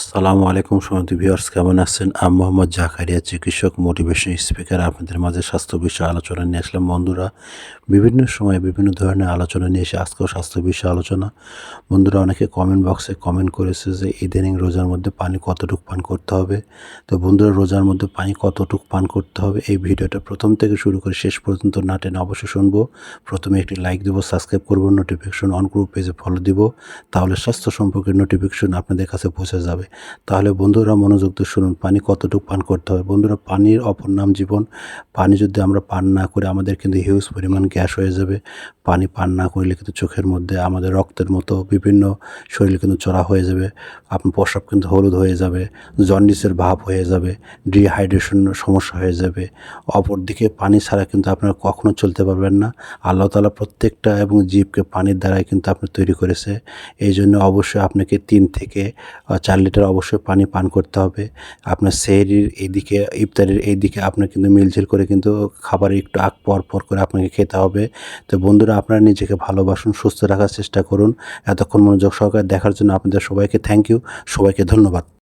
আসসালামু আলাইকুম সমিত ভিউয়ার্স, কেমন আছেন? আমি মোহাম্মদ জাকারিয়া, চিকিৎসক, মোটিভেশন স্পিকার। আপনাদের মাঝে স্বাস্থ্য বিষয়ে আলোচনা নিয়ে আসলাম। বন্ধুরা, বিভিন্ন সময়ে বিভিন্ন ধরনের আলোচনা নিয়ে এসে আজকেও স্বাস্থ্য বিষয়ে আলোচনা। বন্ধুরা, অনেকে কমেন্ট বক্সে কমেন্ট করেছে যে, ইদানিং রোজার মধ্যে পানি কতটুকু পান করতে হবে? তো বন্ধুরা, রোজার মধ্যে পানি কতটুকু পান করতে হবে, এই ভিডিওটা প্রথম থেকে শুরু করে শেষ পর্যন্ত না টেনে অবশ্যই শুনব। প্রথমে একটি লাইক দেবো সাবস্ক্রাইব করব নোটিফিকেশন অন গ্রুপ পেজে ফলো দিব, তাহলে স্বাস্থ্য সম্পর্কে নোটিফিকেশন আপনাদের কাছে পৌঁছে যাবে। তাহলে বন্ধুরা মনোযোগ দিয়ে শুনুন, পানি কতটুকু পান করতে হবে? বন্ধুরা, পানির অপর নাম জীবন। পানি যদি আমরা পান না করে, আমাদের কিন্তু হিউজ পরিমাণ গ্যাস হয়ে যাবে। পানি পান না করলে কিন্তু চোখের মধ্যে আমাদের রক্তের মতো বিভিন্ন শরীরে কিন্তু চড়া হয়ে যাবে। আপনার প্রস্রাব কিন্তু হলুদ হয়ে যাবে, জন্ডিসের ভাব হয়ে যাবে ডিহাইড্রেশন সমস্যা হয়ে যাবে। অপরদিকে পানি ছাড়া কিন্তু আপনারা কখনো চলতে পারবেন না। আল্লাহ তালা প্রত্যেকটা এবং জীবকে পানির দ্বারাই কিন্তু আপনি তৈরি করেছে। এই জন্য অবশ্যই আপনাকে তিন থেকে চার লিটার অবশ্যই পানি পান করতে হবে। আপনার সেহরির এইদিকে ইফতারির এইদিকে আপনার কিন্তু মিলঝিল করে কিন্তু খাবারের একটু আগ পর পর করে আপনাকে খেতে হবে। তো বন্ধুরা, আপনারা নিজেকে ভালোবাসুন, সুস্থ রাখার চেষ্টা করুন। এতক্ষণ মনোযোগ সহকারে দেখার জন্য আপনাদের সবাইকে থ্যাংক ইউ সবাইকে ধন্যবাদ।